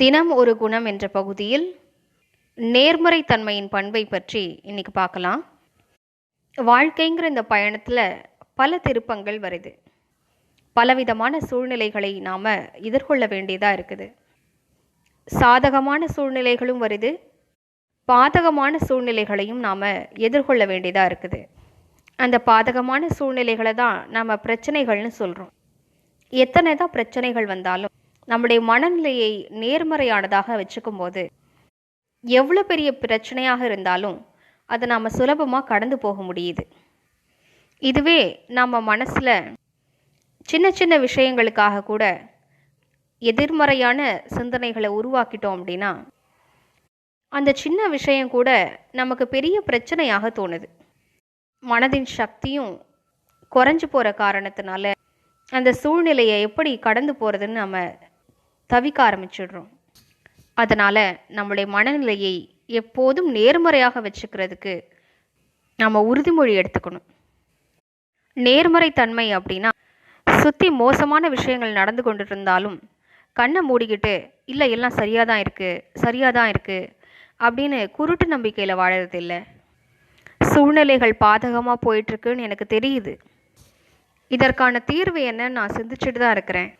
தினம் ஒரு குணம் என்ற பகுதியில் நேர்மறைத்தன்மையின் பண்பை பற்றி இன்னைக்கு பார்க்கலாம். வாழ்க்கைங்கிற இந்த பயணத்தில் பல திருப்பங்கள் வருது. பலவிதமான சூழ்நிலைகளை நாம் எதிர்கொள்ள வேண்டியதாக இருக்குது. சாதகமான சூழ்நிலைகளும் வருது. பாதகமான சூழ்நிலைகளையும் நாம் எதிர்கொள்ள வேண்டியதாக இருக்குது. அந்த பாதகமான சூழ்நிலைகளை தான் நாம் பிரச்சனைகள்னு சொல்கிறோம் எத்தனை தான் பிரச்சனைகள் வந்தாலும் நம்முடைய மனநிலையை நேர்மறையானதாக வச்சுக்கும் போது எவ்வளோ பெரிய பிரச்சனையாக இருந்தாலும் அதை நாம் சுலபமாக கடந்து போக முடியுது. இதுவே நம்ம மனசில் சின்ன சின்ன விஷயங்களுக்காக கூட எதிர்மறையான சிந்தனைகளை உருவாக்கிட்டோம் அப்படின்னா அந்த சின்ன விஷயம் கூட நமக்கு பெரிய பிரச்சனையாக தோணுது. மனதின் சக்தியும் குறைஞ்சு போகிற காரணத்தினால அந்த சூழ்நிலையை எப்படி கடந்து போகிறதுன்னு நம்ம தவிக்க ஆரம்பிச்சிடுறோம். அதனால் நம்முடைய மனநிலையை எப்போதும் நேர்மறையாக வச்சுக்கிறதுக்கு நம்ம உறுதிமொழி எடுத்துக்கணும். நேர்மறை தன்மை அப்படின்னா சுற்றி மோசமான விஷயங்கள் நடந்து கொண்டு இருந்தாலும் கண்ணை மூடிக்கிட்டு இல்லை எல்லாம் சரியாக தான் இருக்குது சரியாக தான் இருக்குது அப்படின்னு குருட்டு நம்பிக்கையில் வாழறது இல்லை. சூழ்நிலைகள் பாதகமாக போயிட்டுருக்குன்னு எனக்கு தெரியுது. இதற்கான தீர்வு என்னன்னு நான் சிந்திச்சுட்டு தான் இருக்கிறேன்.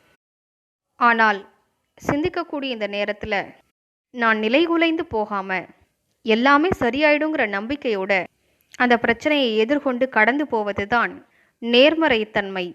ஆனால் சிந்திக்கக்கூடிய இந்த நேரத்தில் நான் நிலைகுலைந்து போகாமல் எல்லாமே சரியாயிடுங்கிற நம்பிக்கையோட அந்த பிரச்சனையை எதிர்கொண்டு கடந்து போவது தான் நேர்மறைத்தன்மை.